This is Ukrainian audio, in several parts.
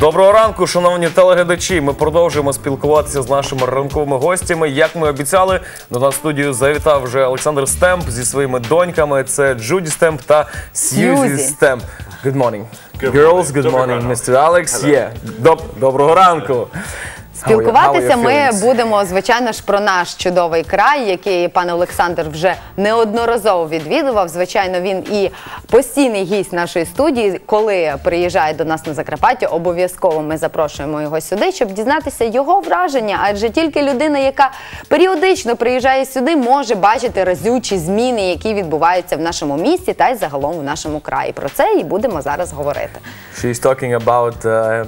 Доброго ранку, шановні телеглядачі. Ми продовжуємо спілкуватися з нашими ранковими гостями. Як ми обіцяли, до нас в студію завітав вже Олександр Стемп зі своїми доньками. Це Джуді Стемп та Сьюзі Сьюзі. Стемп. Good morning. Good Girls, morning. good Доброго morning. Mr. Alex. Yeah. Доб- Доброго ранку. Спілкуватися ми будемо, звичайно ж, про наш чудовий край, який пан Олександр вже неодноразово відвідував. Звичайно, він і постійний гість нашої студії. Коли приїжджає до нас на Закарпаття, обов'язково ми запрошуємо його сюди, щоб дізнатися його враження. Адже тільки людина, яка періодично приїжджає сюди, може бачити разючі зміни, які відбуваються в нашому місті та й загалом в нашому краї. Про це і будемо зараз говорити. She's talking about uh,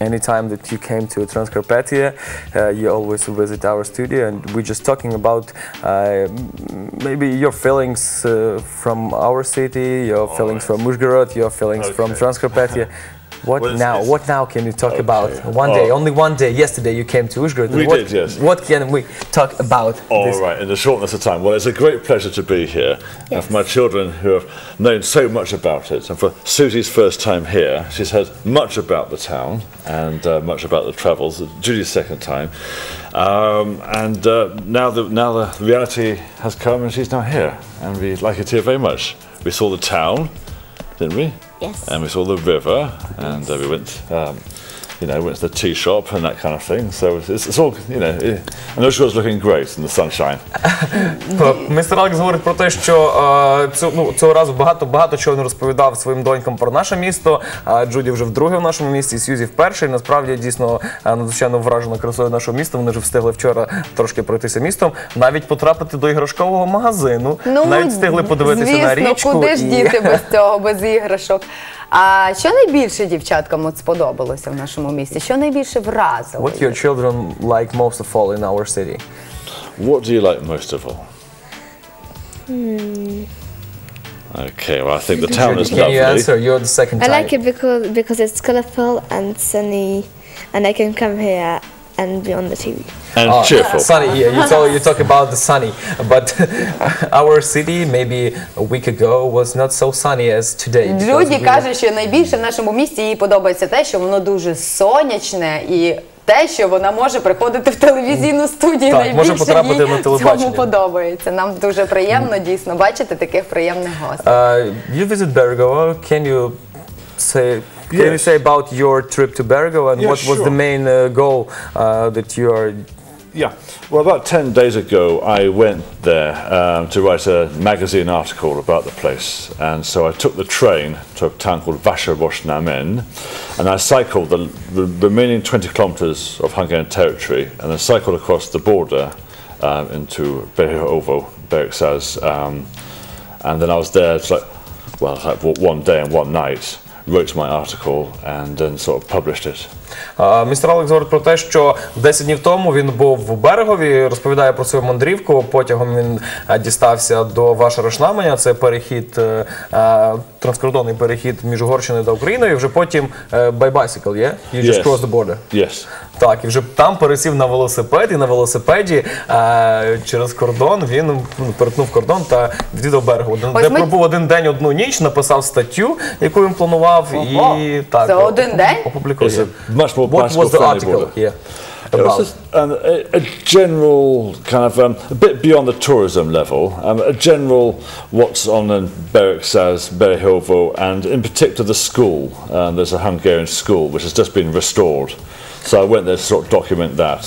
any time that you came to Transcarpathia, uh, you always visit our studio, and we're just talking about uh, maybe your feelings uh, from our city, your feelings from Uzhgorod, your feelings from Okay. Transcarpathia. What Well, it's- now? it's- What now can you talk Okay. about? One day, Oh. only one day. Yesterday you came to Uzhgorod. We what, did, yes. What can we talk about? All this? right, in the shortness of time. Well, it's a great pleasure to be here. And for my children who have known so much about it, and for Susie's first time here, she's heard much about the town and uh, much about the travels. Judy's second time. Um, and uh, now, the, now the reality has come and she's now here. And we like it here very much. We saw the town, didn't we? Yes. And we saw the river, and uh, we went, um, you know, to the tea shop and that kind of thing. So it's, it's all, you know, it, and Ushua was looking great in the sunshine. Містер Алекс говорить про те, що е, цю, ну, цього разу багато багато чого не розповідав своїм донькам про наше місто. А Джуді вже вдруге в нашому місті, Сьюзі вперше. І насправді дійсно е, надзвичайно вражена красою нашого міста. Вони вже встигли вчора трошки пройтися містом, навіть потрапити до іграшкового магазину. навіть встигли подивитися Ну, звісно, на річку. Куди ж і- діти без цього, без іграшок? А що найбільше дівчаткам от сподобалося в нашому місті? Що найбільше вразило? What your children like most of all in our city? What do you like most of all? Okay, well, I think the town is Can you lovely. answer? You're the second I time. like it because because it's colorful and sunny, and I can come here and be on the TV. And Oh, cheerful. Sunny, yeah, you talk, you talk about the sunny, but our city maybe a week ago was not so sunny as today. we- каже, що найбільше в нашому місті їй подобається те, що воно дуже сонячне і. Те, що вона може приходити в телевізійну студію, Так, найбільше може потрапити їй на телебачення. цьому подобається. Нам дуже приємно дійсно бачити таких приємних гостей. Uh, you visit Bergamo. Can you say? Can you say about your trip to Bergamo and Yeah, what was the main uh, goal uh, that you are? Yeah. Well, about 10 days ago, I went there um, to write a magazine article about the place. And so I took the train to a town called Vasha Namen, and I cycled the, the remaining 20 kilometers of Hungarian territory, and then cycled across the border um, into Behovo, Berksaz. Um, and then I was there, it's like, well, it's like one day and one night, wrote my article, and then sort of published it. Містер Алекс говорить про те, що 10 днів тому він був в Берегові, розповідає про свою мандрівку. Потягом він дістався до Ваша-Рошнаменя. Це перехід, е, транскордонний перехід між Угорщиною та Україною. І вже потім е, by bicycle. You just Yes. cross the border. Yes. Так, і вже там пересів на велосипед, і на велосипеді е, через кордон він ну, перетнув кордон та відвідав Берегову, де, Ось де ми- пробув один день, одну ніч, написав статтю, яку він планував, Ого, і так це один день? опублікує. It's a much more What was the bicycle-friendly article border. here It was about? just um, a, a general kind of um, a bit beyond the tourism level, um, a general what's on in Berksaz, Berehilvo, and in particular the school. Um, there's a Hungarian school which has just been restored. So I went there to sort of document that.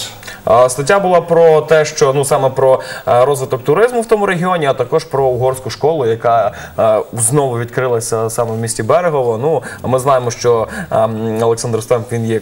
Стаття була про те, що ну саме про е, розвиток туризму в тому регіоні, а також про угорську школу, яка е, знову відкрилася саме в місті Берегово. Ну ми знаємо, що ем, Олександр Стемп він є.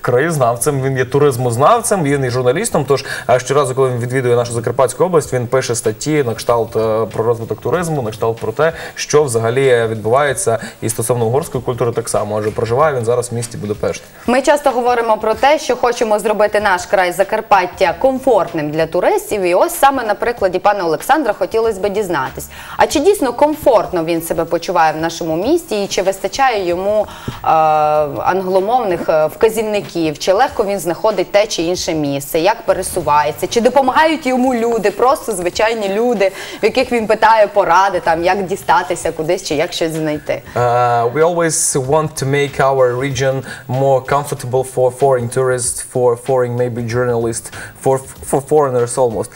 Краєзнавцем, він є туризмознавцем, він є журналістом. Тож щоразу, коли він відвідує нашу Закарпатську область, він пише статті на кшталт е, про розвиток туризму, на кшталт про те, що взагалі відбувається і стосовно угорської культури так само. Адже проживає він зараз в місті Будапешт. Ми часто говоримо про те, що хочемо зробити наш край Закарпаття комфортним для туристів. І ось саме на прикладі пана Олександра хотілося б дізнатись. А чи дійсно комфортно він себе почуває в нашому місті, і чи вистачає йому е, англомовних е, вказівників? Вказівників, чи легко він знаходить те чи інше місце, як пересувається, чи допомагають йому люди, просто звичайні люди, в яких він питає поради, там як дістатися кудись чи як щось знайти. Uh, we always want to make our region more comfortable for foreign tourists, for foreign maybe journalists, for for foreigners almost.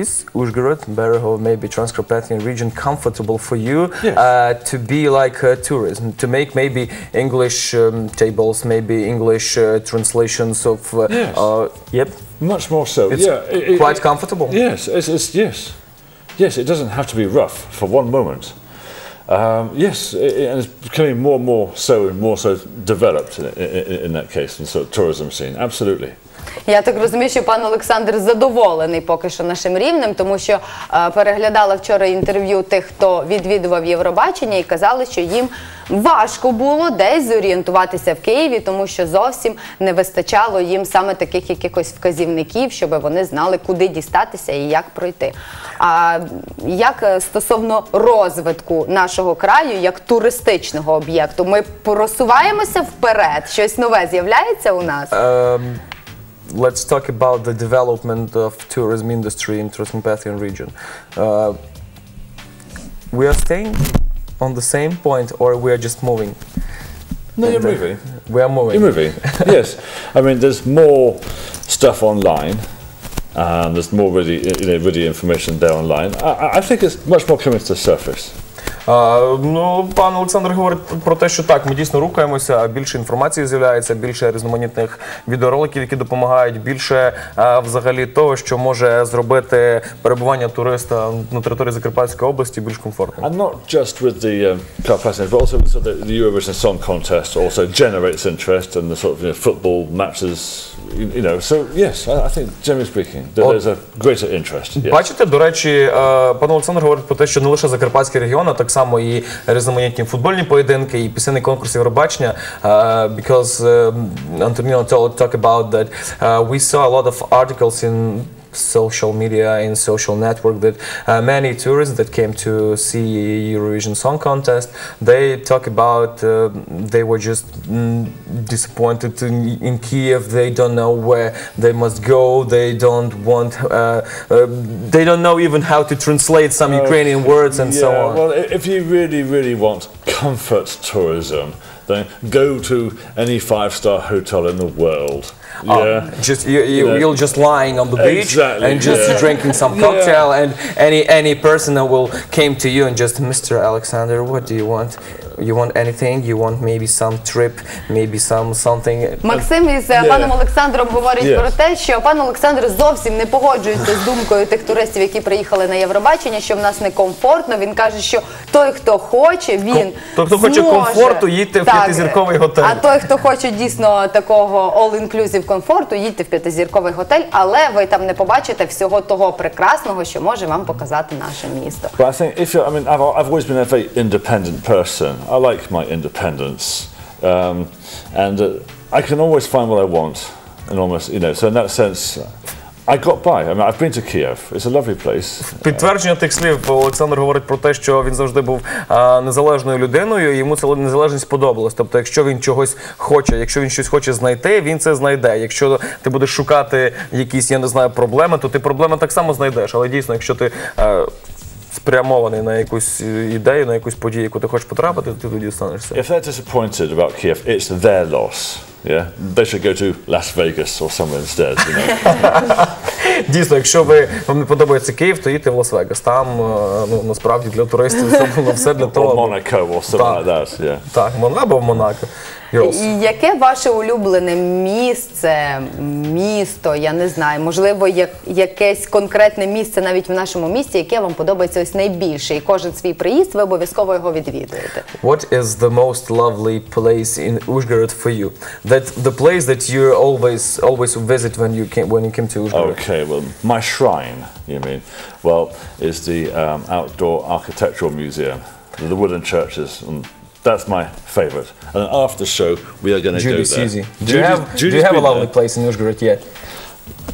Is Uzhgorod, Bereho, maybe Transcarpathian region comfortable for you Yes. uh, to be like uh, tourism, to make maybe English um, tables, maybe English uh, translations of? Uh, Yes. uh, yep, Much more so. it's yeah, it- it- quite comfortable. Yes, it's, it's yes, yes. It doesn't have to be rough for one moment. Um, yes, it, it- and it's becoming more and more so and more so developed in, in, in that case, and sort of tourism scene. Absolutely. Я так розумію, що пан Олександр задоволений поки що нашим рівнем, тому що е, переглядала вчора інтерв'ю тих, хто відвідував Євробачення, і казали, що їм важко було десь зорієнтуватися в Києві, тому що зовсім не вистачало їм саме таких якихось вказівників, щоб вони знали, куди дістатися і як пройти. А як е, стосовно розвитку нашого краю як туристичного об'єкту, ми просуваємося вперед, щось нове з'являється у нас. Um, let's talk about the development of tourism industry in Transcarpathian region. Uh, we are staying on the same point, or we are just moving. No, you're And, uh, moving. We are moving. You're moving. yes, I mean, there's more stuff online. Um, there's more really, you know, really information there online. I, I- I think it's much more coming to the surface. А, ну, пан Олександр говорить про те, що так, ми дійсно рухаємося, більше інформації з'являється, більше різноманітних відеороликів, які допомагають, більше а, взагалі того, що може зробити перебування туриста на території Закарпатської області більш комфортним. And not just with the um, Carpathians, but also so the, the Eurovision Song Contest also generates interest and the sort of you know, football matches, you, you know. So, yes, I, I think, generally speaking, Well- there's a greater interest. Yes. Бачите, до речі, е, пан Олександр говорить про те, що не лише Закарпатський регіон, а так само і різноманітні футбольні поєдинки, і пісенний конкурс Євробачення. е, Because um, Antonino told talk about that uh, we saw a lot of articles in social media in social network that uh, many tourists that came to see Eurovision Song Contest they talk about uh, they were just mm, disappointed in, in Kiev. They don't know where they must go. They don't want uh, uh, they don't know even how to translate some Ukrainian words and so on. Well, if you really, really want comfort tourism, then go to any five-star hotel in the world. Oh, Yeah. just you, you, Yeah. you're just lying on the beach Exactly, and just yeah. drinking some Yeah. cocktail and any any person that will came to you and just Mr. Alexander what do you want you want anything you want maybe some trip maybe some something Максим із е, Yeah. паном Олександром говорить Yes. про те, що пан Олександр зовсім не погоджується з думкою тих туристів, які приїхали на Євробачення, що в нас некомфортно. Він каже, що той, хто хоче, він той, хто хоче зможе. комфорту, їдьте в п'ятизірковий готель. А той, хто хоче дійсно такого all-inclusive комфорту, їдьте в п'ятизірковий готель, але ви там не побачите всього того прекрасного, що може вам показати наше місто. Well, I think if you're, I mean, I've, I've always been a very independent person. I like my independence. Um, and uh, I can always find what I want. And almost, you know, so in that sense, I got by. I mean, I've been to Kiev. It's a lovely place. Підтвердження тих слів Олександр говорить про те, що він завжди був незалежною людиною. і Йому ця незалежність подобалась. Тобто, якщо він чогось хоче, якщо він щось хоче знайти, він це знайде. Якщо ти будеш шукати якісь, я не знаю, проблеми, то ти проблеми так само знайдеш. Але дійсно, якщо ти е, спрямований на якусь ідею, на якусь подію, яку ти хочеш потрапити, ти тоді станешся. If they're disappointed about Kiev, it's their loss. Yeah, they should go to Las Vegas or somewhere instead. You know? Дійсно, якщо ви вам не подобається Київ, то їдьте в Лас-Вегас. Там е, ну насправді для туристів зроблено все для того. Так. like that. Yeah. Так, Мон або в Монако. Яке ваше улюблене місце, місто, я не знаю, можливо, як, якесь конкретне місце навіть в нашому місті, яке вам подобається ось найбільше, і кожен свій приїзд ви обов'язково його відвідуєте. What is the most lovely place in Uzhgorod for you? That the place that you always always visit when you came when you came to Uzhgorod. Okay, well, my shrine, you mean? Well, is the um, outdoor architectural museum, the wooden churches, and that's my favourite. And after the show, we are going to go Judy there. Susie. Do you Judy's- have do you have a lovely there. place in Uzhgorod yet?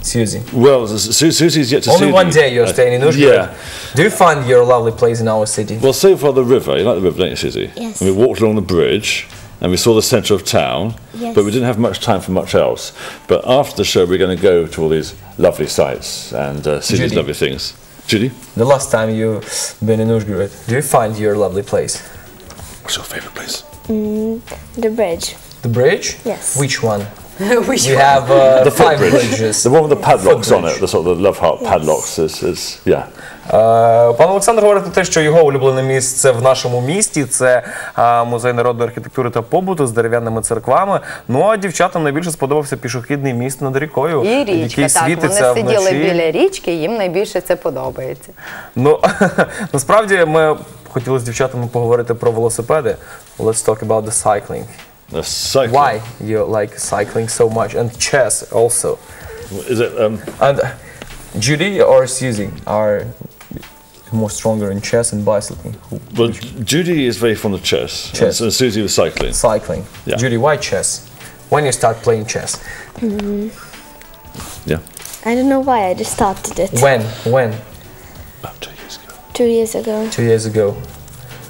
Susie. Well, Su- Susie's yet to see Only one the- day you're uh, staying in Uzhgorod. Yeah. Do you find your lovely place in our city? Well, so far the river, you like the river, don't you, Susie? Yes. And we walked along the bridge, and we saw the centre of town, Yes. but we didn't have much time for much else. But after the show, we're going to go to all these lovely sites and uh, see these lovely things. Judy, The last time you've been in Uzhgorod, do you find your lovely place? What's your favourite place? The bridge. The bridge? Yes. Which one? Which We one? have uh, The five footbridge. bridges. The one with the padlocks on it, the sort of the love heart padlocks. Is, is yeah. Е, Пан Олександр говорить про те, що його улюблене місце в нашому місті це е, музей народної архітектури та побуту з дерев'яними церквами. Ну а дівчатам найбільше сподобався пішохідний міст над рікою, І річка, який так. світиться Вони сиділи вночі. біля річки, їм найбільше це подобається. Ну насправді ми хотіли з дівчатами поговорити про велосипеди. Let's talk about the cycling. The cycling. Why you like cycling so much and chess also? Is it? Um, And Judy or Susie are more stronger in chess and bicycling? well, Judy is very fond of chess, Chess. and Susie was cycling. Cycling. Yeah. Judy, why chess? When you start playing chess? Yeah. I don't know why, I just started it When? When? About two years ago. two years ago.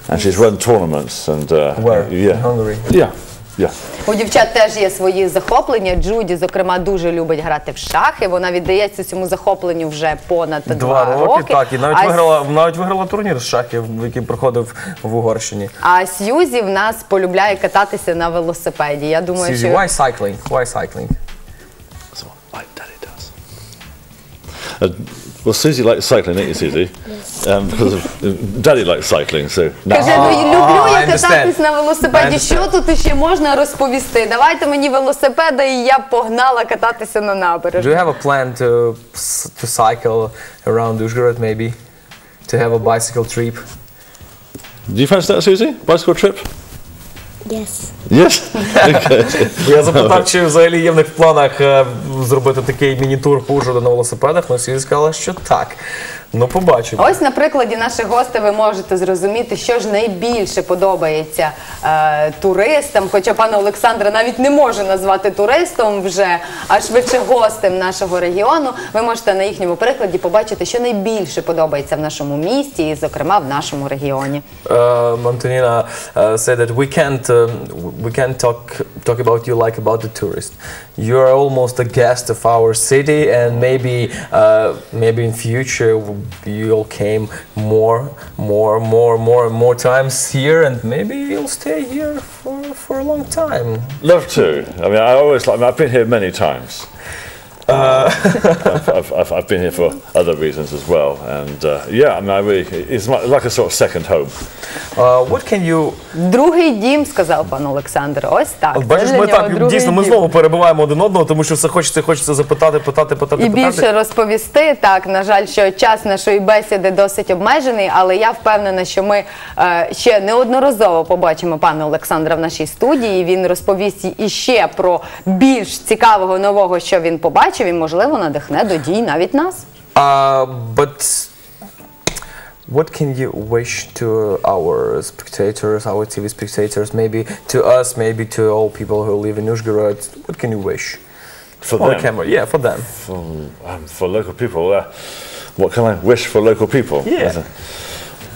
And she's run tournaments and. Uh, Where? In Hungary. Yeah. Yeah. У дівчат теж є свої захоплення. Джуді, зокрема, дуже любить грати в шахи. Вона віддається цьому захопленню вже понад два, Два роки, так, і навіть А виграла, навіть виграла турнір з шахів, який проходив в Угорщині. А Сьюзі в нас полюбляє кататися на велосипеді. Я думаю, Susie, що why cycling? Why cycling? What my daddy does. Uh, well, Susie likes cycling, don't you, Susie? Um, because of, uh, Daddy likes cycling, so now. Каже, ну люблю я кататись на велосипеді. Що тут іще можна розповісти? Давайте мені велосипеда, і я погнала кататися на Do набережну. you have a plan to to cycle around Uzhgorod maybe? To have a bicycle trip? Do you fancy that, Susie? Bicycle trip? Yes. Yes. okay. Я запитав, чи взагалі є в них в планах е, зробити такий міні-тур по Ужгороду на велосипедах. Ну, всі сказали, що так. Ну, побачимо. Ось на прикладі наших гостей ви можете зрозуміти, що ж найбільше подобається е, туристам. Хоча пана Олександра навіть не може назвати туристом вже, а швидше гостем нашого регіону. Ви можете на їхньому прикладі побачити, що найбільше подобається в нашому місті, і, зокрема, в нашому регіоні. um, Antonina uh, said that we can't um, we can't talk talk about you like about the tourist. You are almost a guest of our city, and maybe uh, maybe in future you'll came more more more more and more times here, and maybe you'll stay here for for a long time. Love to. I mean, I always like. I've been here many times. I've, I've, I've, I've been here for other reasons as well, and uh, yeah, I mean, I really, it's my- like a sort of second home. Uh, what can you Другий дім, сказав пан Олександр. Ось так. От Це Бачиш, для ми нього так другий дійсно ми дім. знову перебуваємо один одного, тому що все хочеться, хочеться запитати, питати, питати, І питати. більше розповісти. Так, на жаль, що час нашої бесіди досить обмежений, але я впевнена, що ми е, ще неодноразово побачимо пана Олександра в нашій студії. Він розповість іще про більш цікавого нового, що він побачив, і можливо надихне до дій навіть нас. Uh, but what can you wish to our spectators, our TV spectators, maybe to us, maybe to all people who live in Uzhgorod? What can you wish? For On the them, camera, yeah, for them. For, um, for local people, uh, what can I wish for local people? Yeah.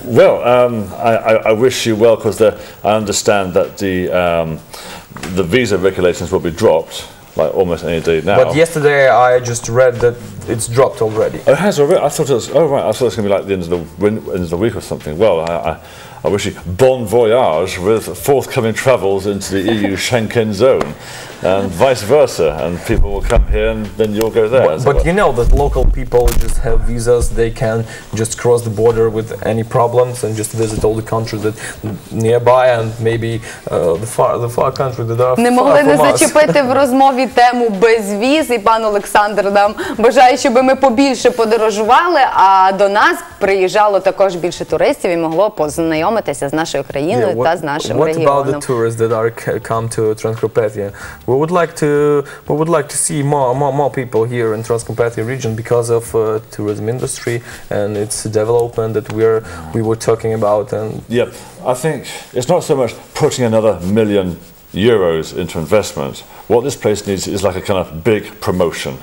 Well, um, I, I, I wish you well because I understand that the um, the visa regulations will be dropped like almost any day now. But yesterday I just read that it's dropped already. Oh, it has already. I thought it was. Oh, right. I thought it was going to be like the end of the win- end of the week or something. Well, I, I, I wish you bon voyage with forthcoming travels into the EU Schengen zone, and vice versa. And people will come here, and then you'll go there. But, as it but were. you know that local people just have visas. They can just cross the border with any problems and just visit all the countries that nearby and maybe uh, the far the far country that are Не far могли не from us. зачепити в розмові тему безвіз, і пан Олександр нам бажає, щоб ми побільше подорожували. А до нас приїжджало також більше туристів і могло познайомитися з нашою країною Yeah, та з нашим what about the tourists that are come to Transcarpathia? We would like to we would like to see more more, more people here in Transcarpathia region because of uh, tourism industry and its development that we're we were talking about and Yeah, I think it's not so much putting another million euros into investment. What this place needs is like a kind of big promotion.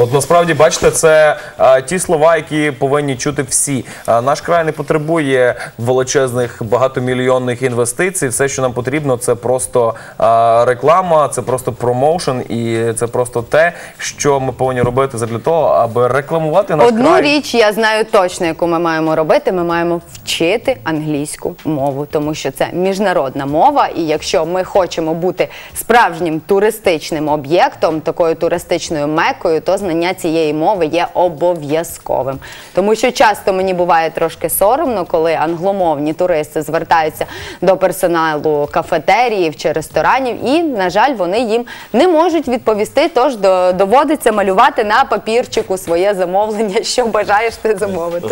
От насправді, бачите, це е, ті слова, які повинні чути всі. Е, наш край не потребує величезних багатомільйонних інвестицій. Все, що нам потрібно, це просто е, реклама, це просто промоушен, і це просто те, що ми повинні робити для того, аби рекламувати наш Одну край. річ я знаю точно, яку ми маємо робити. Ми маємо вчити англійську мову, тому що це міжнародна мова. І якщо ми хочемо бути справжнім туристичним об'єктом, такою туристичною мекою, то знання цієї мови є обов'язковим. Тому що часто мені буває трошки соромно, коли англомовні туристи звертаються до персоналу кафетеріїв чи ресторанів, і на жаль, вони їм не можуть відповісти. Тож до- доводиться малювати на папірчику своє замовлення, що бажаєш ти замовити.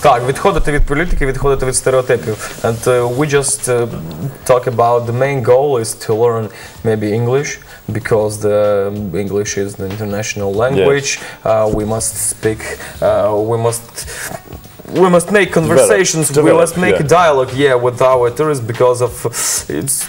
Так, відходити від політики, відходити від стереотипів. And uh, we just uh, talk about the main goal is to learn maybe English because the English is the international language. Uh, we must speak. Uh, we must. We must make conversations. we Develop, must make yeah. a dialogue, yeah, with our tourists because of it's.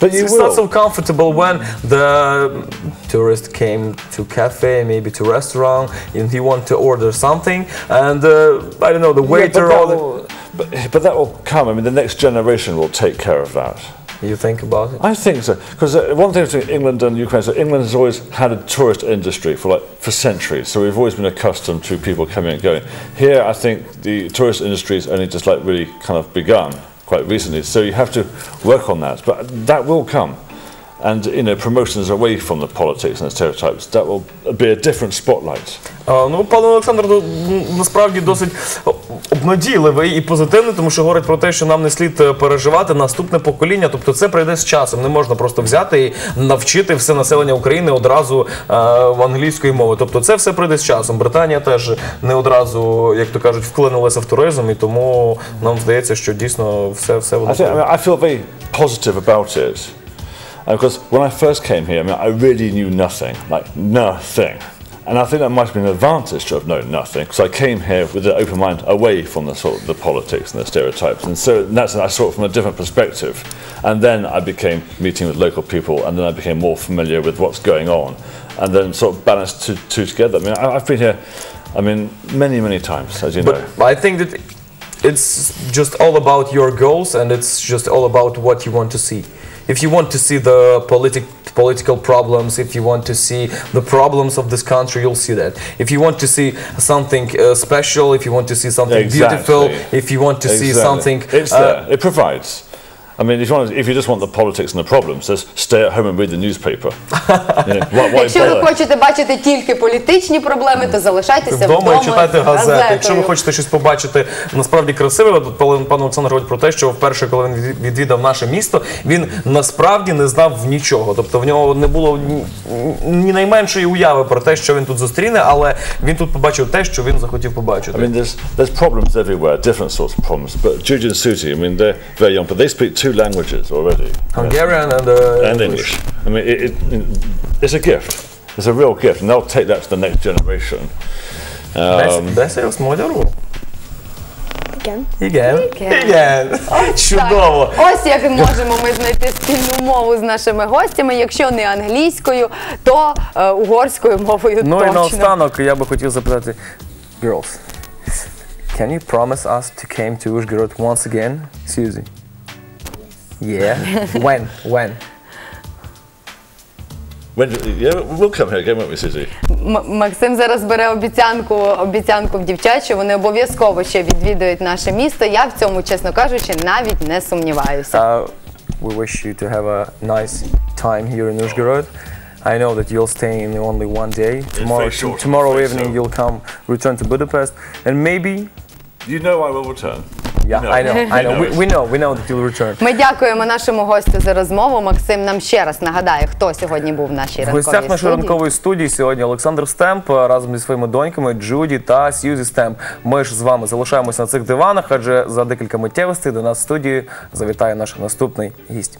But you it's not so comfortable when the tourist came to cafe, maybe to restaurant, and he want to order something, and uh, I don't know the Yeah, waiter but, or that will, but, but that will come. I mean, the next generation will take care of that. You think about it. I think so because uh, one thing between England and Ukraine, so England has always had a tourist industry for like for centuries. So we've always been accustomed to people coming and going. Here, I think the tourist industry has only just like really kind of begun quite recently. So you have to work on that, but that will come. And you know, promotions away from the politics and the stereotypes that will be a different spotlight. А, ну, пан Олександр ну, насправді досить обнадійливий і позитивний, тому що говорить про те, що нам не слід е, переживати наступне покоління. Тобто це прийде з часом. Не можна просто взяти і навчити все населення України одразу е, в англійської мови. Тобто це все прийде з часом. Британія теж не одразу, як то кажуть, вклинилася в туризм, і тому нам здається, що дійсно все, все воно. I think I, mean, I feel very positive about it. Because when I first came here, I mean, I really knew nothing, like nothing. And I think that might have been an advantage to have known nothing, because I came here with an open mind away from the sort of the politics and the stereotypes. And so that's that I saw it from a different perspective. And then I became meeting with local people, and then I became more familiar with what's going on, and then sort of balanced two, two together. I mean, I, I've been here, I mean, many, many times, as you know. But I think that it's just all about your goals and it's just all about what you want to see. If you want to see the politic, political problems, if you want to see the problems of this country, you'll see that. If you want to see something uh, special, if you want to see something beautiful, if you want to see something. It's uh, there. It provides. I mean, if you, want, if you just want the politics and the problems, just stay at home and read the newspaper. You know, why, why Якщо ви bother? хочете бачити тільки політичні проблеми, то залишайтеся Вдома і читати газети. Якщо ви газетою. хочете щось побачити насправді красиве, от пан пан Олександр говорить про те, що вперше, коли він від- відвідав наше місто, він насправді не знав нічого. Тобто в нього не було ні, ні найменшої уяви про те, що він тут зустріне, але він тут побачив те, що він захотів побачити. I mean, there's, there's problems everywhere, different sorts of problems. But Judy and Susie, I mean, they're very young, but they speak two languages already. Hungarian and, uh, And English. I mean, it, it, it's a gift. It's a real gift, and they'll take that to the next generation. Десь, десь я осмоляру. Again. Іген. Іген. Іген. Чудово. Так. Ось як можемо ми знайти спільну мову з нашими гостями. Якщо не англійською, то е, угорською мовою Ну і точно. наостанок я би хотів запитати, girls, can you promise us to came to Uzhgorod once again, Susie? Yeah. when? When? When, yeah, we'll come here again, won't we, Susie? М- Максим зараз бере обіцянку, обіцянку в дівчат, що вони обов'язково ще відвідують наше місто. Я в цьому, чесно кажучи, навіть не сумніваюся. Uh, we wish you to have a nice time here in Uzhgorod. I know that you'll stay in only one day. Tomorrow, very short, tomorrow I'm afraid evening so. you'll come, return to Budapest, and maybe, You know I will return. Yeah. I know, I know, we, we know, we know that you'll return. Ми дякуємо нашому гостю за розмову. Максим нам ще раз нагадає, хто сьогодні був в нашій В ранковій гостях нашої студії. ранкової студії сьогодні Олександр Стемп е, разом зі своїми доньками Джуді та Сьюзі Стемп. Ми ж з вами залишаємося на цих диванах, адже за декілька миттєвостей до нас в студії завітає наш наступний гість.